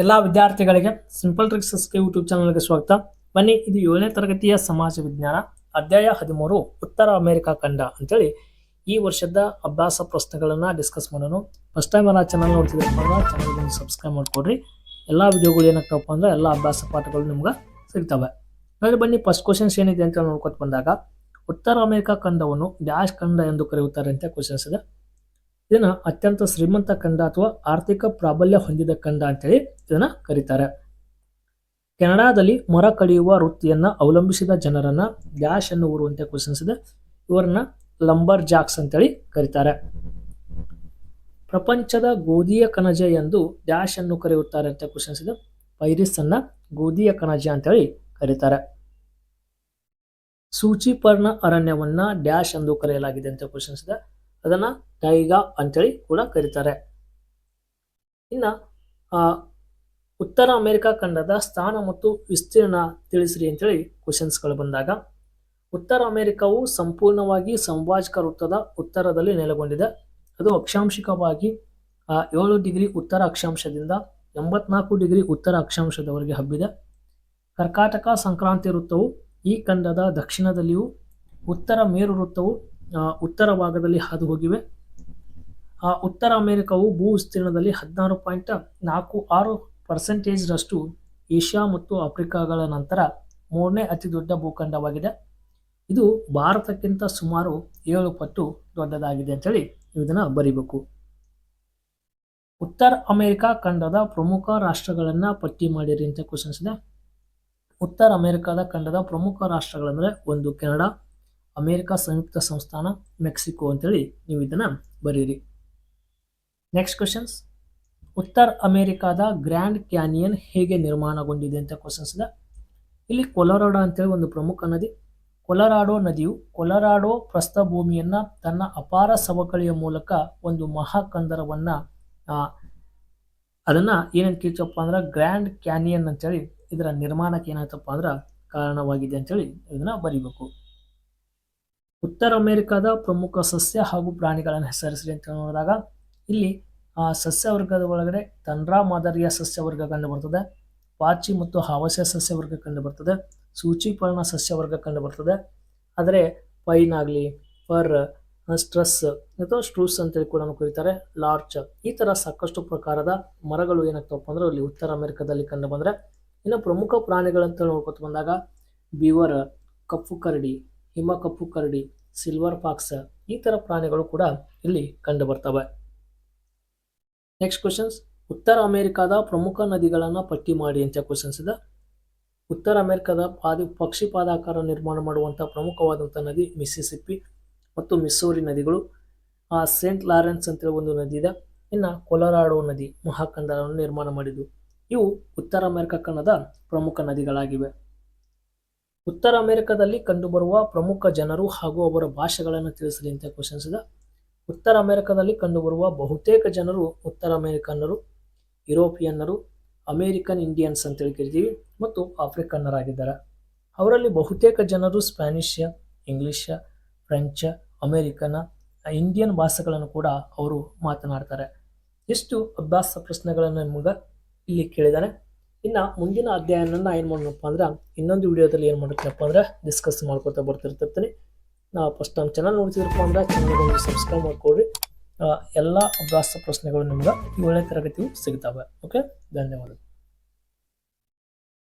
ಎಲ್ಲ ವಿದ್ಯಾರ್ಥಿಗಳಿಗೆ simple tricks ಟ್ರಿಕ್ಸ್ಗೆ YouTube ಚಾನಲ್ಗೆ ಸ್ವಾಗತ. ಬನ್ನಿ, ಇದು ಏಳನೇ ತರಗತಿಯ ಸಮಾಜ ವಿಜ್ಞಾನ, ಅಧ್ಯಾಯ ಹದಿಮೂರು, ಉತ್ತರ ಅಮೆರಿಕಾ ಖಂಡ ಅಂತೇಳಿ ಈ ವರ್ಷದ ಅಭ್ಯಾಸ ಪ್ರಶ್ನೆಗಳನ್ನು ಡಿಸ್ಕಸ್ ಮಾಡೋಣ. ಫಸ್ಟ್ ಟೈಮ್ ಎಲ್ಲ ಚಾನಲ್ ನೋಡ್ತಿದ್ರಪ್ಪ ಚಾನಲ್ಗೆ ಸಬ್ಸ್ಕ್ರೈಬ್ ಮಾಡ್ಕೊಡ್ರಿ. ಎಲ್ಲ ವಿಡಿಯೋಗಳು ಏನಾಗ್ತವಪ್ಪ ಅಂದ್ರೆ ಎಲ್ಲ ಅಭ್ಯಾಸ ಪಾಠಗಳು ನಿಮ್ಗೆ ಸಿಗ್ತವೆ. ಹಾಗಾದ್ರೆ ಬನ್ನಿ ಫಸ್ಟ್ ಕ್ವಶನ್ಸ್ ಏನಿದೆ ಅಂತ ನೋಡ್ಕೊತ ಬಂದಾಗ, ಉತ್ತರ ಅಮೆರಿಕಾ ಖಂಡವನ್ನು ಡ್ಯಾಶ್ ಖಂಡ ಎಂದು ಕರೆಯುತ್ತಾರೆ ಅಂತ ಕ್ವಶನ್ಸ್ ಇದೆ. ಇದನ್ನ ಅತ್ಯಂತ ಶ್ರೀಮಂತ ಖಂಡ ಅಥವಾ ಆರ್ಥಿಕ ಪ್ರಾಬಲ್ಯ ಹೊಂದಿದ ಖಂಡ ಅಂತೇಳಿ ಇದನ್ನ ಕರೀತಾರೆ. ಕೆನಡಾದಲ್ಲಿ ಮರ ಕಡಿಯುವ ವೃತ್ತಿಯನ್ನ ಅವಲಂಬಿಸಿದ ಜನರನ್ನ ಡ್ಯಾಶ್ ಎನ್ನುವರು ಅಂತ ಕ್ವಶನ್ಸ್ ಇದೆ. ಇವರನ್ನ ಲಂಬರ್ ಜಾಕ್ಸ್ ಅಂತೇಳಿ ಕರೀತಾರೆ. ಪ್ರಪಂಚದ ಗೋಧಿಯ ಕಣಜ ಎಂದು ಡ್ಯಾಶ್ ಅನ್ನು ಕರೆಯುತ್ತಾರೆ ಅಂತ ಕ್ವಶನ್ಸ್ ಇದೆ. ಪೈರಿಸ್ ಅನ್ನ ಗೋಧಿಯ ಕಣಜ ಅಂತೇಳಿ ಕರೀತಾರೆ. ಸೂಚಿಪರ್ಣ ಅರಣ್ಯವನ್ನ ಡ್ಯಾಶ್ ಎಂದು ಕರೆಯಲಾಗಿದೆ ಅಂತ ಕ್ವಶನ್ಸ್ ಇದೆ. ಅದನ್ನ ಟೈಗಾ ಅಂತೇಳಿ ಕೂಡ ಕರೀತಾರೆ. ಇನ್ನ ಆ, ಉತ್ತರ ಅಮೆರಿಕಾ ಖಂಡದ ಸ್ಥಾನ ಮತ್ತು ವಿಸ್ತೀರ್ಣ ತಿಳಿಸ್ರಿ ಅಂತೇಳಿ ಕ್ವಶನ್ಸ್ಗಳು ಬಂದಾಗ ಉತ್ತರ ಅಮೆರಿಕವು ಸಂಪೂರ್ಣವಾಗಿ ಸಂವಾಜಕ ವೃತ್ತದ ಉತ್ತರದಲ್ಲಿ ನೆಲೆಗೊಂಡಿದೆ. ಅದು ಅಕ್ಷಾಂಶಿಕವಾಗಿ ಏಳು ಡಿಗ್ರಿ ಉತ್ತರ ಅಕ್ಷಾಂಶದಿಂದ ಎಂಬತ್ನಾಲ್ಕು ಡಿಗ್ರಿ ಉತ್ತರ ಅಕ್ಷಾಂಶದವರೆಗೆ ಹಬ್ಬಿದೆ. ಕರ್ಕಾಟಕ ಸಂಕ್ರಾಂತಿ ವೃತ್ತವು ಈ ಖಂಡದ ದಕ್ಷಿಣದಲ್ಲಿಯೂ ಉತ್ತರ ಮೇರು ವೃತ್ತವು ಉತ್ತರ ಭಾಗದಲ್ಲಿ ಹಾದು ಹೋಗಿವೆ. ಆ, ಉತ್ತರ ಅಮೆರಿಕವು ಭೂ ವಿಸ್ತೀರ್ಣದಲ್ಲಿ ಹದಿನಾರು ಪಾಯಿಂಟ್ ನಾಲ್ಕು ಆರು ಪರ್ಸೆಂಟೇಜ್ರಷ್ಟು ಏಷ್ಯಾ ಮತ್ತು ಆಫ್ರಿಕಾಗಳ ನಂತರ ಮೂರನೇ ಅತಿ ದೊಡ್ಡ ಭೂಖಂಡವಾಗಿದೆ. ಇದು ಭಾರತಕ್ಕಿಂತ ಸುಮಾರು ಏಳು ಪಟ್ಟು ದೊಡ್ಡದಾಗಿದೆ ಅಂತೇಳಿ ಇದನ್ನು ಇದನ್ನ ಬರಿಬೇಕು. ಉತ್ತರ ಅಮೆರಿಕಾ ಖಂಡದ ಪ್ರಮುಖ ರಾಷ್ಟ್ರಗಳನ್ನು ಪಟ್ಟಿ ಮಾಡಿರಿ ಅಂತ ಕ್ವಶನ್ಸ್ ಇದೆ. ಉತ್ತರ ಅಮೆರಿಕಾದ ಖಂಡದ ಪ್ರಮುಖ ರಾಷ್ಟ್ರಗಳಂದರೆ ಒಂದು ಕೆನಡಾ ಅಮೆರಿಕ ಸಂಯುಕ್ತ ಸಂಸ್ಥಾನ ಮೆಕ್ಸಿಕೋ ಅಂತೇಳಿ ನೀವು ಇದನ್ನ ಬರೀರಿ. ನೆಕ್ಸ್ಟ್ ಕ್ವಶನ್ಸ್ ಉತ್ತರ ಅಮೇರಿಕಾದ ಗ್ರ್ಯಾಂಡ್ ಕ್ಯಾನಿಯನ್ ಹೇಗೆ ನಿರ್ಮಾಣಗೊಂಡಿದೆ ಅಂತ ಕ್ವಶನ್ಸ್ ಇದೆ. ಇಲ್ಲಿ ಕೊಲರಾಡೋ ಅಂತೇಳಿ ಒಂದು ಪ್ರಮುಖ ನದಿ. ಕೊಲರಾಡೋ ನದಿಯು ಕೊಲರಾಡೋ ಪ್ರಸ್ಥಭೂಮಿಯನ್ನು ತನ್ನ ಅಪಾರ ಸವಕಳಿಯ ಮೂಲಕ ಒಂದು ಮಹಾಕಂದರವನ್ನ ಕಂದರವನ್ನ ಅದನ್ನ ಏನಂತ ಕರೀತಪ್ಪ ಅಂದ್ರೆ ಗ್ರ್ಯಾಂಡ್ ಕ್ಯಾನಿಯನ್ ಅಂತೇಳಿ ಇದರ ನಿರ್ಮಾಣಕ್ಕೆ ಏನಾಯ್ತಪ್ಪ ಅಂದ್ರೆ ಕಾರಣವಾಗಿದೆ ಅಂತೇಳಿ ಇದನ್ನ ಬರಿಬೇಕು. ಉತ್ತರ ಅಮೆರಿಕಾದ ಪ್ರಮುಖ ಸಸ್ಯ ಹಾಗೂ ಪ್ರಾಣಿಗಳನ್ನು ಹೆಸರಿಸಿರಿ ಅಂತ ನೋಡಿದಾಗ ಇಲ್ಲಿ, ಆ ಸಸ್ಯ ವರ್ಗದ ಒಳಗಡೆ ತಂಡ್ರಾ ಮಾದರಿಯ ಸಸ್ಯ ವರ್ಗ ಕಂಡು ಬರ್ತದೆ, ಪಾಚಿ ಮತ್ತು ಹಾವಸ್ಯ ಸಸ್ಯ ವರ್ಗ ಕಂಡು ಬರ್ತದೆ ಸೂಚಿಪರ್ಣ ಸಸ್ಯ ವರ್ಗ ಕಂಡು ಬರ್ತದೆ. ಆದರೆ ಪೈನ್ ಆಗಲಿ, ಫರ್, ಸ್ಟ್ರೆಸ್ ಅಥವಾ ಸ್ಟ್ರೂಸ್ ಅಂತೇಳಿ ಕೂಡ ಕರೀತಾರೆ, ಲಾರ್ಚ್. ಈ ಥರ ಸಾಕಷ್ಟು ಪ್ರಕಾರದ ಮರಗಳು ಏನಾಗ್ತವಪ್ಪ ಅಂದ್ರೆ ಇಲ್ಲಿ ಉತ್ತರ ಅಮೆರಿಕದಲ್ಲಿ ಕಂಡು ಬಂದರೆ. ಇನ್ನು ಪ್ರಮುಖ ಪ್ರಾಣಿಗಳಂತ ನೋಡ್ಕೊತ ಬಂದಾಗ ಬೀವರ್, ಕಪ್ಪು ಕರಡಿ ಹಿಮ ಕಪ್ಪು ಕರಡಿ ಸಿಲ್ವರ್ ಫಾಕ್ಸ್ ಈ ತರ ಪ್ರಾಣಿಗಳು ಕೂಡ ಇಲ್ಲಿ ಕಂಡು ಬರ್ತವೆ. ನೆಕ್ಸ್ಟ್ ಕ್ವಶನ್ಸ್ ಉತ್ತರ ಅಮೆರಿಕದ ಪ್ರಮುಖ ನದಿಗಳನ್ನ ಪಟ್ಟಿ ಮಾಡಿ ಅಂತ ಕ್ವಶನ್ಸ್ ಇದೆ. ಉತ್ತರ ಅಮೆರಿಕದ ಪಾದಿ, ಪಕ್ಷಿ ಪಾದಾಕಾರ ನಿರ್ಮಾಣ ಮಾಡುವಂತಹ ಪ್ರಮುಖವಾದಂಥ ನದಿ ಮಿಸ್ಸಿಸಿಪ್ಪಿ ಮತ್ತು ಮಿಸ್ಸೂರಿ ನದಿಗಳು. ಆ ಸೇಂಟ್ ಲಾರೆನ್ಸ್ ಅಂತೇಳಿ ಒಂದು ನದಿ ಇದೆ. ಇನ್ನು ಕೊಲರಾಡೋ ನದಿ ಮಹಾಕಂದರವನ್ನು ನಿರ್ಮಾಣ ಮಾಡಿದ್ದು. ಇವು ಉತ್ತರ ಅಮೆರಿಕ ಖಂಡದ ಪ್ರಮುಖ ನದಿಗಳಾಗಿವೆ. ಉತ್ತರ ಅಮೆರಿಕದಲ್ಲಿ ಕಂಡುಬರುವ ಪ್ರಮುಖ ಜನರು ಹಾಗೂ ಅವರ ಭಾಷೆಗಳನ್ನು ತಿಳಿಸಲಿ ಅಂತ ಕ್ವಶನ್ಸ್ ಇದೆ. ಉತ್ತರ ಅಮೆರಿಕದಲ್ಲಿ ಕಂಡುಬರುವ ಬಹುತೇಕ ಜನರು ಉತ್ತರ ಅಮೆರಿಕನ್ನರು, ಯುರೋಪಿಯನ್ನರು, ಅಮೇರಿಕನ್ ಇಂಡಿಯನ್ಸ್ ಅಂತೇಳಿ ಕರಿತೀವಿ ಮತ್ತು ಆಫ್ರಿಕನ್ನರಾಗಿದ್ದಾರೆ. ಅವರಲ್ಲಿ ಬಹುತೇಕ ಜನರು Spanish, English, French, American, Indian ಭಾಷೆಗಳನ್ನು ಕೂಡ ಅವರು ಮಾತನಾಡ್ತಾರೆ. ಇಷ್ಟು ಅಭ್ಯಾಸ ಪ್ರಶ್ನೆಗಳನ್ನು ನಿಮ್ಗೆ ಇಲ್ಲಿ ಕೇಳಿದಾನೆ ಇನ್ನು ಮುಂದಿನ ಅಧ್ಯಾಯನ ಏನು ಮಾಡೋಣಪ್ಪ ಅಂದ್ರೆ ಇನ್ನೊಂದು ವಿಡಿಯೋದಲ್ಲಿ ಏನು ಮಾಡಿರ್ತೀನಪ್ಪ ಅಂದ್ರೆ ಡಿಸ್ಕಸ್ ಮಾಡ್ಕೊತಾ ಬರ್ತಿರ್ತಿರ್ತೀನಿ ನಾ ಫಸ್ಟ್ ನಮ್ಮ ಚಾನಲ್ ನೋಡ್ತಿದ್ರಪ್ಪ ಅಂದ್ರೆ ಚಾನಲ್ಗೊಂದು ಸಬ್ಸ್ಕ್ರೈಬ್ ಮಾಡ್ಕೊಡ್ರಿ ಎಲ್ಲ ಅಭ್ಯಾಸ ಪ್ರಶ್ನೆಗಳು ನಿಮ್ಗೆ ಏಳನೇ ತರಗತಿಯು ಸಿಗ್ತವೆ. ಓಕೆ ಧನ್ಯವಾದ